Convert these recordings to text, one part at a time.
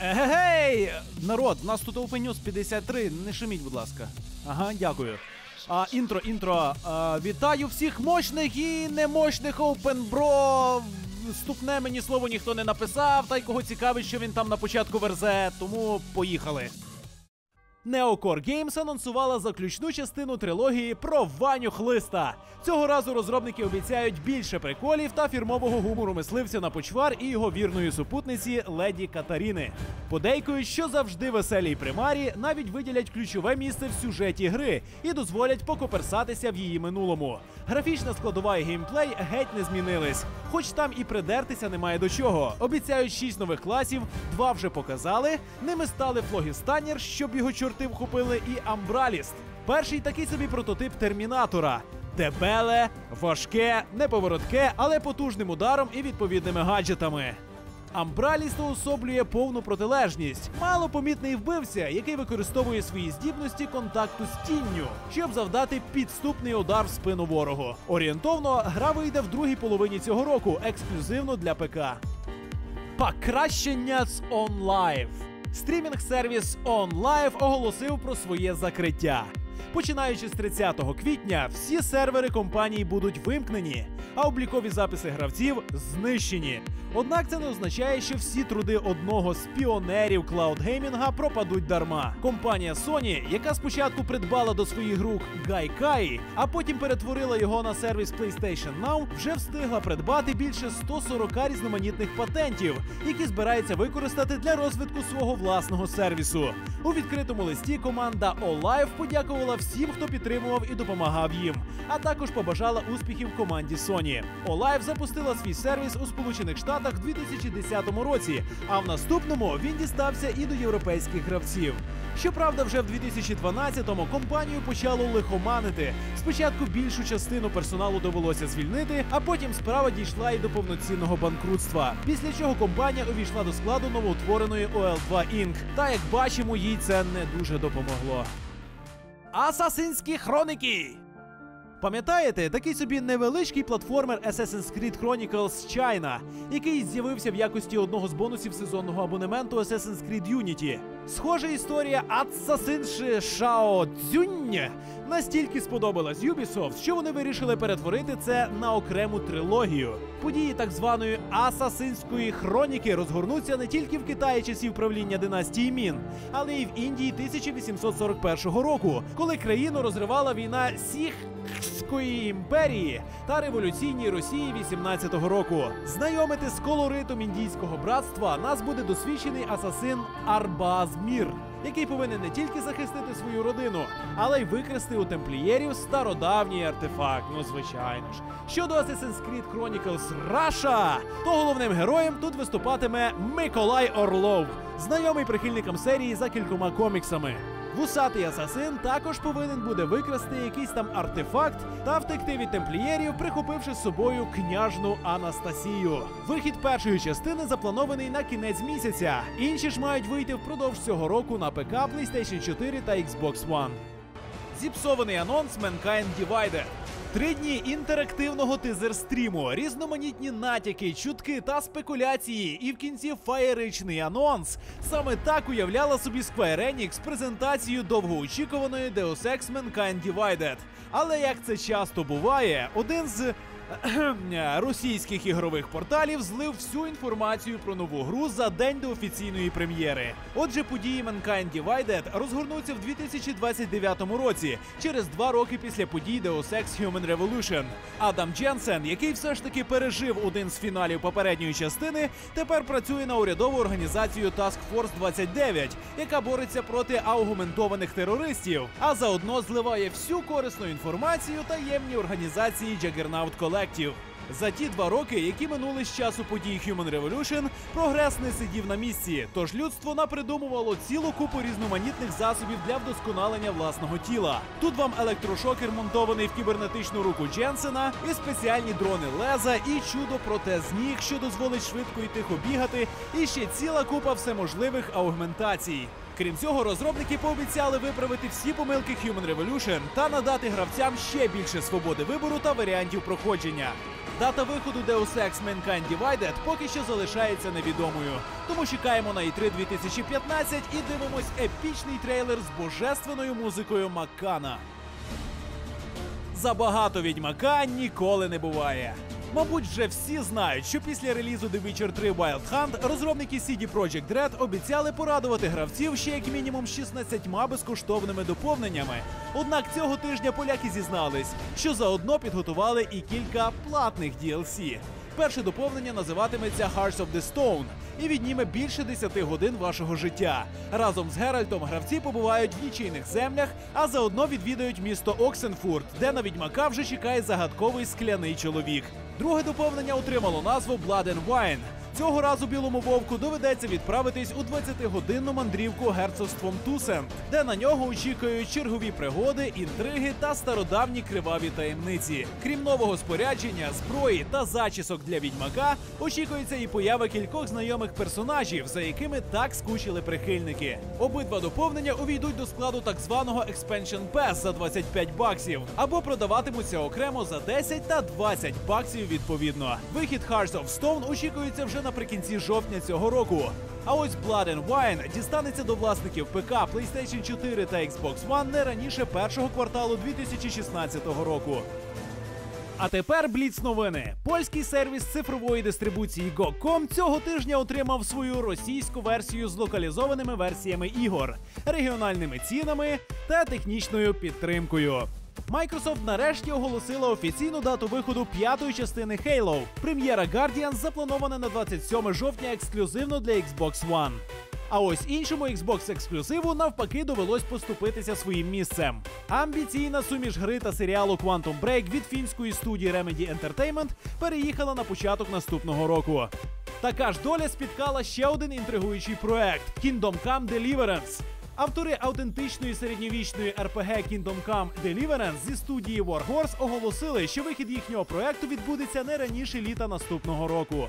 Егегей! Народ, у нас тут Open News 53, не шуміть, будь ласка. Ага, дякую. А, інтро, інтро. А, вітаю всіх мощних і немощних Open Bro. Вступне мені слово ніхто не написав, та й кого цікавить, що він там на початку верзе, тому поїхали. Neocore Games анонсувала заключну частину трилогії про Ваню Хлиста. Цього разу розробники обіцяють більше приколів та фірмового гумору мисливця на почвар і його вірної супутниці леді Катаріни. Подейкують, що завжди веселій примарі навіть виділять ключове місце в сюжеті гри і дозволять покоперсатися в її минулому. Графічна складова і геймплей геть не змінились, хоч там і придертися немає до чого. Обіцяють шість нових класів, два вже показали. Ними стали Флогістанір, щоб його чорти вхопили, і Амбраліст. Перший такий собі прототип термінатора. Дебеле, важке, неповоротке, але потужним ударом і відповідними гаджетами. Амбраліст уособлює повну протилежність. Малопомітний вбивця, який використовує свої здібності контакту з тінню, щоб завдати підступний удар в спину ворогу. Орієнтовно гра вийде в другій половині цього року, ексклюзивно для ПК. Покращення з OnLive. Стрімінг-сервіс OnLive оголосив про своє закриття. Починаючи з 30 квітня, всі сервери компанії будуть вимкнені, а облікові записи гравців знищені. Однак це не означає, що всі труди одного з піонерів клаудгеймінга пропадуть дарма. Компанія Sony, яка спочатку придбала до своїх рук Gaikai, а потім перетворила його на сервіс PlayStation Now, вже встигла придбати більше 140 різноманітних патентів, які збирається використати для розвитку свого власного сервісу. У відкритому листі команда OLive подякувала всім, хто підтримував і допомагав їм, а також побажала успіхів команді Sony. OLive запустила свій сервіс у Сполучених Штатах в 2010 році, а в наступному він дістався і до європейських гравців. Щоправда, вже в 2012-му компанію почало лихоманити. Спочатку більшу частину персоналу довелося звільнити, а потім справа дійшла і до повноцінного банкрутства. Після чого компанія увійшла до складу новоутвореної OL2 Inc. Та як бачимо, їй це не дуже допомогло. Асасинські хроники. Пам'ятаєте, такий собі невеличкий платформер Assassin's Creed Chronicles China, який з'явився в якості одного з бонусів сезонного абонементу Assassin's Creed Unity. Схожа історія Assassin's Shao Цзюнь настільки сподобалась Ubisoft, що вони вирішили перетворити це на окрему трилогію. Події так званої Асасинської хроніки розгорнуться не тільки в Китаї часів правління династії Мін, але й в Індії 1841 року, коли країну розривала війна Сіх. Імперії та революційній Росії 18-го року. Знайомити з колоритом індійського братства нас буде досвідчений асасин Арбазмір, який повинен не тільки захистити свою родину, але й викрасти у темплієрів стародавній артефакт. Ну, звичайно ж. Щодо Assassin's Creed Chronicles Russia, то головним героєм тут виступатиме Миколай Орлов, знайомий прихильникам серії за кількома коміксами. Вусатий асасин також повинен буде викрасти якийсь там артефакт та втекти від темплієрів, прихопивши з собою княжну Анастасію. Вихід першої частини запланований на кінець місяця. Інші ж мають вийти впродовж цього року на ПК, PlayStation 4 та Xbox One. Зіпсований анонс Mankind Divided. Три дні інтерактивного тизер-стріму, різноманітні натяки, чутки та спекуляції, і в кінці феєричний анонс. Саме так уявляла собі Square Enix презентацію довгоочікуваної Deus Ex Mankind Divided. Але як це часто буває, один з російських ігрових порталів злив всю інформацію про нову гру за день до офіційної прем'єри. Отже, події Mankind Divided розгорнуться в 2029 році, через два роки після подій Deus Ex Human Revolution. Адам Дженсен, який все ж таки пережив один з фіналів попередньої частини, тепер працює на урядову організацію Task Force 29, яка бореться проти аугументованих терористів, а заодно зливає всю корисну інформацію таємній організації Juggernaut Collective. За ті два роки, які минули з часу подій Human Revolution, прогрес не сидів на місці. Тож людство напридумувало цілу купу різноманітних засобів для вдосконалення власного тіла. Тут вам електрошокер, монтований в кібернетичну руку Дженсена, і спеціальні дрони леза, і чудо протез ніг, що дозволить швидко і тихо бігати, і ще ціла купа всеможливих аугментацій. Крім цього, розробники пообіцяли виправити всі помилки Human Revolution та надати гравцям ще більше свободи вибору та варіантів проходження. Дата виходу Deus Ex Mankind Divided поки що залишається невідомою. Тому чекаємо на E3 2015 і дивимось епічний трейлер з божественною музикою Маккана. Забагато відьмака ніколи не буває. Мабуть, вже всі знають, що після релізу The Witcher 3 Wild Hunt розробники CD Projekt Red обіцяли порадувати гравців ще як мінімум 16 безкоштовними доповненнями. Однак цього тижня поляки зізнались, що заодно підготували і кілька платних DLC. Перше доповнення називатиметься Hearts of the Stone і відніме більше 10 годин вашого життя. Разом з Геральтом гравці побувають в нічийних землях, а заодно відвідають місто Оксенфурт, де на відьмака вже чекає загадковий скляний чоловік. Друге доповнення отримало назву Blood and Wine. Цього разу білому вовку доведеться відправитись у 20-годинну мандрівку герцогством Тусен, де на нього очікують чергові пригоди, інтриги та стародавні криваві таємниці. Крім нового спорядження, зброї та зачісок для відьмака, очікується і поява кількох знайомих персонажів, за якими так скучили прихильники. Обидва доповнення увійдуть до складу так званого Expansion Pass за 25 баксів, або продаватимуться окремо за 10 та 20 баксів відповідно. Вихід Hearts of Stone очікується вже наприкінці жовтня цього року. А ось Blood and Wine дістанеться до власників ПК, PlayStation 4 та Xbox One не раніше першого кварталу 2016 року. А тепер бліц новини. Польський сервіс цифрової дистрибуції GO.com цього тижня отримав свою російську версію з локалізованими версіями ігор, регіональними цінами та технічною підтримкою. Microsoft нарешті оголосила офіційну дату виходу п'ятої частини Halo. Прем'єра Guardians запланована на 27 жовтня ексклюзивно для Xbox One. А ось іншому Xbox ексклюзиву навпаки довелось поступитися своїм місцем. Амбіційна суміш гри та серіалу Quantum Break від фінської студії Remedy Entertainment переїхала на початок наступного року. Така ж доля спіткала ще один інтригуючий проект Kingdom Come Deliverance. Автори автентичної середньовічної RPG Kingdom Come Deliverance зі студії Warhorse оголосили, що вихід їхнього проекту відбудеться не раніше літа наступного року.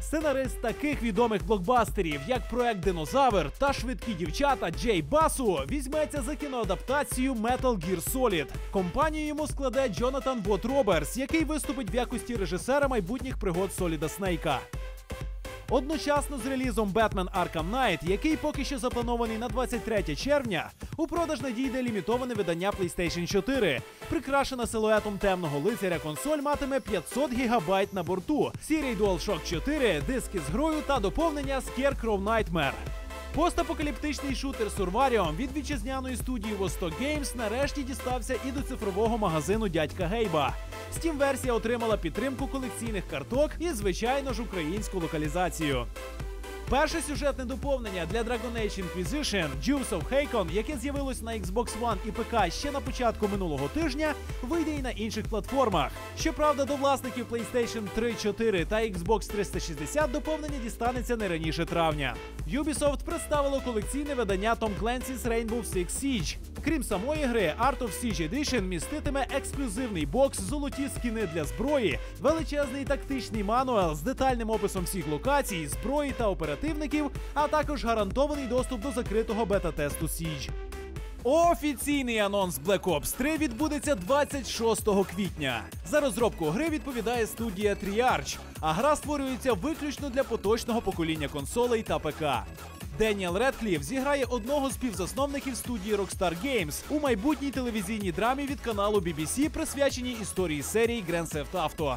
Сценарист таких відомих блокбастерів, як проект Динозавр та швидкі дівчата Джей Басу, візьметься за кіноадаптацію Metal Gear Solid. Компанію йому складе Джонатан Вот Роберс, який виступить в якості режисера майбутніх пригод Соліда Снейка. Одночасно з релізом Batman Arkham Knight, який поки що запланований на 23 червня, у продаж надійде лімітоване видання PlayStation 4. Прикрашена силуетом темного лицаря консоль матиме 500 гігабайт на борту, Сірій DualShock 4, диски з грою та доповнення Scarecrow Nightmare. Постапокаліптичний шутер Survarium від вітчизняної студії Vostok Games нарешті дістався і до цифрового магазину дядька Гейба. Steam версія отримала підтримку колекційних карток і, звичайно ж, українську локалізацію. Перше сюжетне доповнення для Dragon Age Inquisition Juice of Hakon, яке з'явилось на Xbox One і ПК ще на початку минулого тижня, вийде і на інших платформах. Щоправда, до власників PlayStation 3, 4 та Xbox 360 доповнення дістанеться не раніше травня. Ubisoft представило колекційне видання Tom Clancy's Rainbow Six Siege. Крім самої гри, Art of Siege Edition міститиме ексклюзивний бокс, золоті скіни для зброї, величезний тактичний мануал з детальним описом всіх локацій, зброї та оперативників, а також гарантований доступ до закритого бета-тесту Siege. Офіційний анонс Black Ops 3 відбудеться 26 квітня. За розробку гри відповідає студія Triarch, а гра створюється виключно для поточного покоління консолей та ПК. Деніел Редкліф зіграє одного з співзасновників студії Rockstar Games у майбутній телевізійній драмі від каналу BBC, присвяченій історії серії Grand Theft Auto.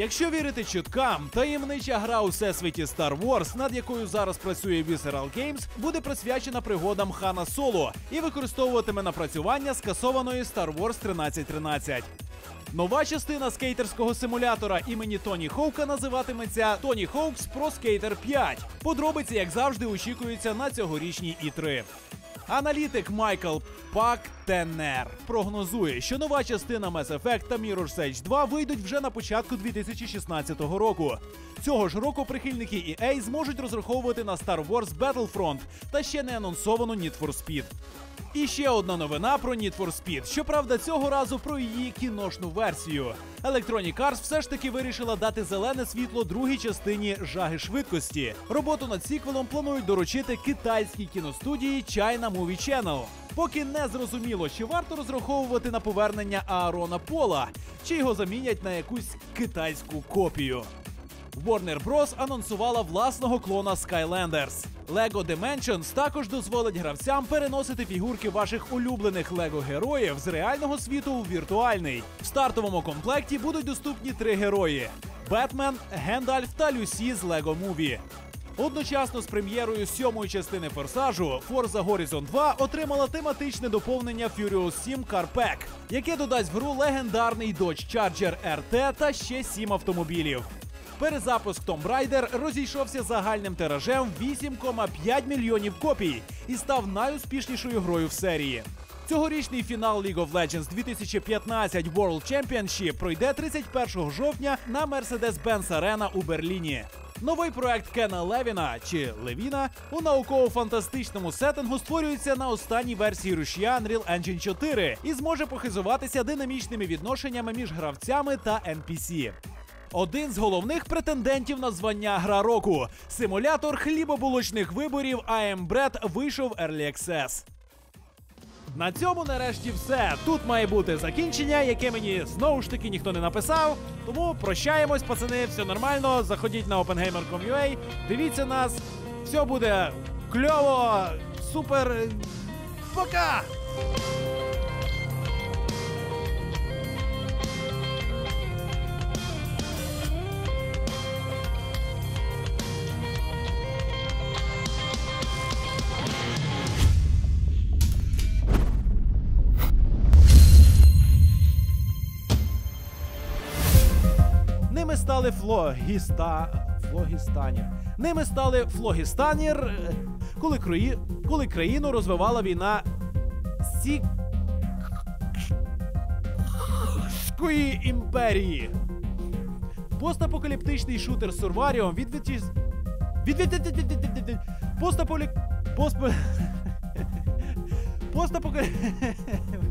Якщо вірити чуткам, таємнича гра у всесвіті Star Wars, над якою зараз працює Visceral Games, буде присвячена пригодам Хана Соло і використовуватиме напрацювання скасованої Star Wars 1313. Нова частина скейтерського симулятора імені Тоні Хоука називатиметься Тоні Хоукс Pro Skater 5. Подробиці, як завжди, очікуються на цьогорічній І3. Аналітик Майкл Пактенер прогнозує, що нова частина Mass Effect та Mirror's Edge 2 вийдуть вже на початку 2016 року. Цього ж року прихильники EA зможуть розраховувати на Star Wars Battlefront та ще не анонсовану Need for Speed. І ще одна новина про Need for Speed. Щоправда, цього разу про її кіношну версію. Electronic Arts все ж таки вирішила дати зелене світло другій частині жаги швидкості. Роботу над сіквелом планують доручити китайській кіностудії China Movie Channel. Поки не зрозуміло, чи варто розраховувати на повернення Аарона Пола, чи його замінять на якусь китайську копію. Warner Bros. анонсувала власного клона Skylanders. Lego Dimensions також дозволить гравцям переносити фігурки ваших улюблених Lego героїв з реального світу у віртуальний. В стартовому комплекті будуть доступні три герої: Бетмен, Гендальф та Люсі з Lego Movie. Одночасно з прем'єрою сьомої частини форсажу Forza Horizon 2 отримала тематичне доповнення Furious 7 Car Pack, яке додасть в гру легендарний Dodge Charger RT та ще сім автомобілів. Перезапуск Tomb Raider розійшовся загальним тиражем в 8,5 мільйонів копій і став найуспішнішою грою в серії. Цьогорічний фінал League of Legends 2015 World Championship пройде 31 жовтня на Mercedes-Benz Arena у Берліні. Новий проект Кена Левіна чи Левіна у науково-фантастичному сеттингу створюється на останній версії рушія Unreal Engine 4 і зможе похизуватися динамічними відношеннями між гравцями та NPC. Один з головних претендентів на звання гра року симулятор хлібобулочних виборів AM Bread вийшов Early Access. На цьому нарешті все. Тут має бути закінчення, яке мені знову ж таки ніхто не написав. Тому прощаємось, пацани, все нормально. Заходіть на opengamer.com.ua, дивіться нас. Все буде кльово, супер. Пока! стали флогіста... флогістанів. Ними стали флогістанір, коли круї... коли країну розвивала війна Сікської імперії. Постапокаліптичний шутер з Сурваріум від Постаполі... Пост... Постапокаліптичний...